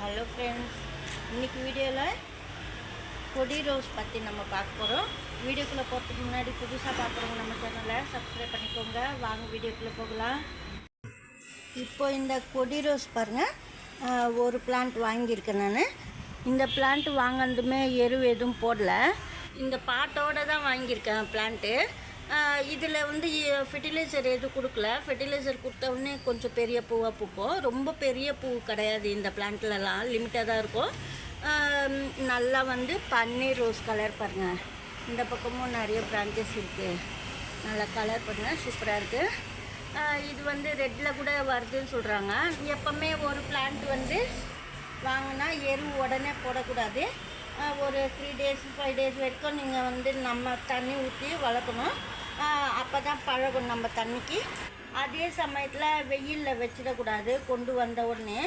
Hello friends இன்றைக்கி வீடியோவில் கொடி ரோஸ் பற்றி நம்ம பார்க்க போகிறோம் வீடியோக்குள்ளே போகிறதுக்கு முன்னாடி புதுசாக பார்க்குறவங்க நம்ம சேனலை சப்ஸ்கிரைப் பண்ணிக்கோங்க. வாங்க வீடியோக்குள்ளே போகலாம். இப்போ இந்த கொடி ரோஸ் பாருங்கள் ஒரு பிளான்ட் வாங்கியிருக்கேன் நான். இந்த பிளான்ட் வாங்கினதுமே எரு எதுவும் போடல. இந்த பாட்டோடு தான் வாங்கியிருக்கேன் பிளான்ட்டு இதில் வந்து ஃபெர்டிலைசர் எதுவும் கொடுக்கல. ஃபெர்டிலைசர் கொடுத்த உடனே கொஞ்சம் பெரிய பூவாக பூக்கும். ரொம்ப பெரிய பூ கிடையாது இந்த பிளான்ட்லலாம் லிமிட்டாக தான் இருக்கும். நல்லா வந்து பன்னீர் ரோஸ் கலர் பாருங்கள் இந்த பக்கமும் நிறைய பிரான்ச்சஸ் இருக்குது நல்லா கலர் பண்ணுங்கள் சூப்பராக இருக்குது இது வந்து ரெட்டில் கூட வருதுன்னு சொல்கிறாங்க எப்போவுமே ஒரு பிளான்ட் வந்து வாங்கினா எரு உடனே போடக்கூடாது. ஒரு த்ரீ டேஸ் ஃபைவ் டேஸ் வரைக்கும் நீங்கள் வந்து நம்ம தண்ணி ஊற்றி வளர்க்கணும். அப்போ தான் பழகும் நம்ம தண்ணிக்கு. அதே சமயத்தில் வெயிலில் வச்சிடக்கூடாது கொண்டு வந்த உடனே.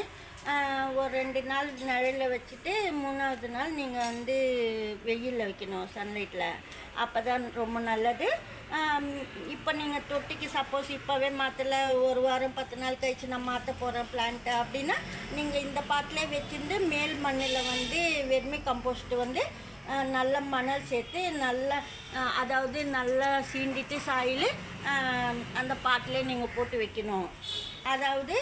ஒரு ரெண்டு நாள் நிழலில் வச்சுட்டு மூணாவது நாள் நீங்கள் வந்து வெயிலில் வைக்கணும் சன்லைட்டில் அப்போ தான் ரொம்ப நல்லது. இப்போ நீங்கள் தொட்டிக்கு சப்போஸ் இப்போவே மாற்றல ஒரு வாரம் பத்து நாள் கழிச்சு நான் மாற்ற போகிறேன் பிளான்ட்டு அப்படின்னா நீங்கள் இந்த பாட்டிலே வச்சுருந்து மேல் மண்ணில் வந்து வெர்மி கம்போஸ்ட் வந்து நல்ல மணல் சேர்த்து நல்ல அதாவது நல்லா சீண்டிட்டு சாயில் அந்த பாட்டிலே நீங்கள் போட்டு வைக்கணும். அதாவது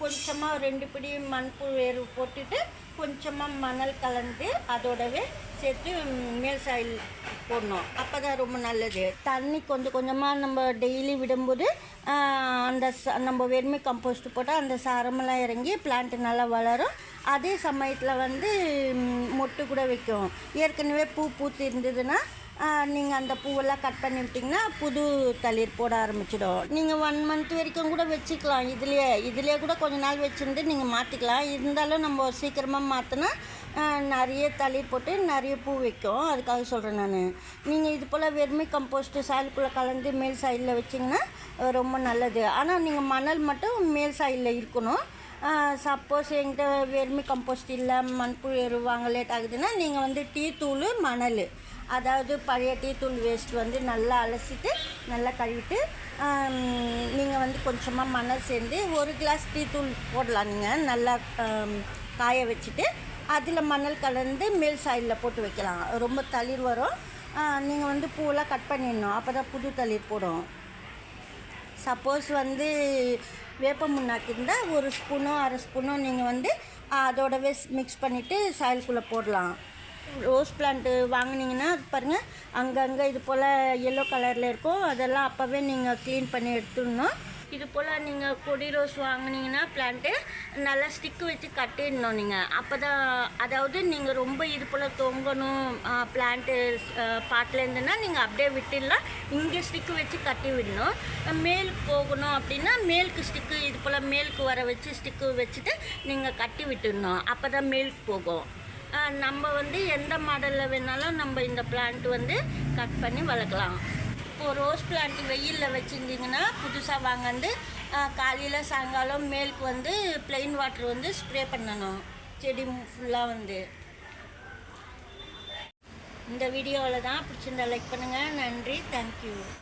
கொஞ்சமாக ரெண்டு பிடி மண்புழு வேறு போட்டுட்டு கொஞ்சமாக மணல் கலந்து அதோடவே சேர்த்து மேல் சாயில் போடணும். அப்போ தான் ரொம்ப நல்லது. தண்ணி கொஞ்சம் கொஞ்சமாக நம்ம டெய்லி விடும்போது அந்த ச- நம்ம வெறுமை கம்போஸ்ட் போட்டால் அந்த சாரமெல்லாம் இறங்கி பிளான்ட் நல்லா வளரும். அதே சமயத்தில் வந்து மொட்டு கூட வைக்கும் ஏற்கனவே பூ பூத்து இருந்ததுன்னா நீங்கள் அந்த பூவெல்லாம் கட் பண்ணி விட்டிங்கன்னா புது தளிர் போட ஆரம்பிச்சிடும். நீங்கள் ஒன் மந்த் வரைக்கும் கூட வச்சுக்கலாம். இதுலேயே இதுலேயே கூட கொஞ்ச நாள் வச்சுருந்து நீங்கள் மாற்றிக்கலாம் இருந்தாலும் நம்ம சீக்கிரமாக மாற்றினா நிறைய தளிர் போட்டு நிறைய பூ வைக்கும் அதுக்காக சொல்கிறேன் நான். நீங்கள் இது போல் வெறுமை கம்போஸ்ட்டு சாயலுக்குள்ளே கலந்து மேல் சைடில் வச்சிங்கன்னா ரொம்ப ரொம்ப நல்லது. ஆனால் நீங்கள் மணல் மட்டும் மேல் சைடில் இருக்கணும். சப்போஸ் எங்கிட்ட வெர்மி கம்போஸ்ட் இல்லை மண்புழு எரு வாங்க லேட் ஆகுதுன்னா நீங்கள் வந்து டீ தூள் மணல். அதாவது பழைய டீ தூள் வேஸ்ட் வந்து நல்லா அலசிட்டு நல்லா கழுவிட்டு நீங்கள் வந்து கொஞ்சமாக மணல் சேர்ந்து ஒரு கிளாஸ் டீ தூள் போடலாம் நீங்கள் நல்லா காய வச்சுட்டு அதில் மணல் கலந்து மேல் சாயிலில் போட்டு வைக்கலாம். ரொம்ப தளிர் வரும். நீங்கள் வந்து பூவெல்லாம் கட் பண்ணிடணும். அப்போ தான் புது தளிர் போடும். சப்போஸ் வந்து வேப்ப முன்னாக்கு இருந்தால் ஒரு ஸ்பூனோ அரை ஸ்பூனோ நீங்கள் வந்து அதோடவே மிக்ஸ் பண்ணிவிட்டு சாயலுக்குள்ளே போடலாம். ரோஸ் பிளான்ட்டு வாங்கினீங்கன்னா பாருங்கள் அங்கங்கே இது போல் எல்லோ கலரில் இருக்கும். அதெல்லாம் அப்போவே நீங்கள் க்ளீன் பண்ணி எடுத்துடணும். இது போல் நீங்கள் கொடி ரோஸ் வாங்கினீங்கன்னா பிளான்ட்டு நல்லா ஸ்டிக்கு வச்சு கட்டிடணும் நீங்கள் அப்போ தான் அதாவது நீங்கள் ரொம்ப இது போல் தொங்கணும் பிளான்ட்டு பாட்டிலேருந்துன்னா நீங்கள் அப்படியே விட்டுடலாம். இங்கே ஸ்டிக்கு வச்சு கட்டி விடணும். மேலுக்கு போகணும் அப்படின்னா மேலுக்கு ஸ்டிக்கு இது போல் மேலுக்கு வர வச்சு ஸ்டிக்கு வச்சுட்டு நீங்கள் கட்டி விட்டுடணும். அப்போ தான் மேலுக்கு போகும். நம்ம வந்து எந்த மாடலில் வேணாலும் நம்ம இந்த பிளான்ட் வந்து கட் பண்ணி வளர்க்கலாம். இப்போது ரோஸ் பிளான்ட் வெயிலில் வச்சுருந்தீங்கன்னா புதுசாக வாங்காந்து காலையில் சாயங்காலம் மேலுக்கு வந்து பிளெயின் வாட்டர் வந்து ஸ்ப்ரே பண்ணணும். செடி ஃபுல்லாக வந்து. இந்த வீடியோவில் தான் பிடிச்சிருந்தா லைக் பண்ணுங்கள் நன்றி. தேங்க்யூ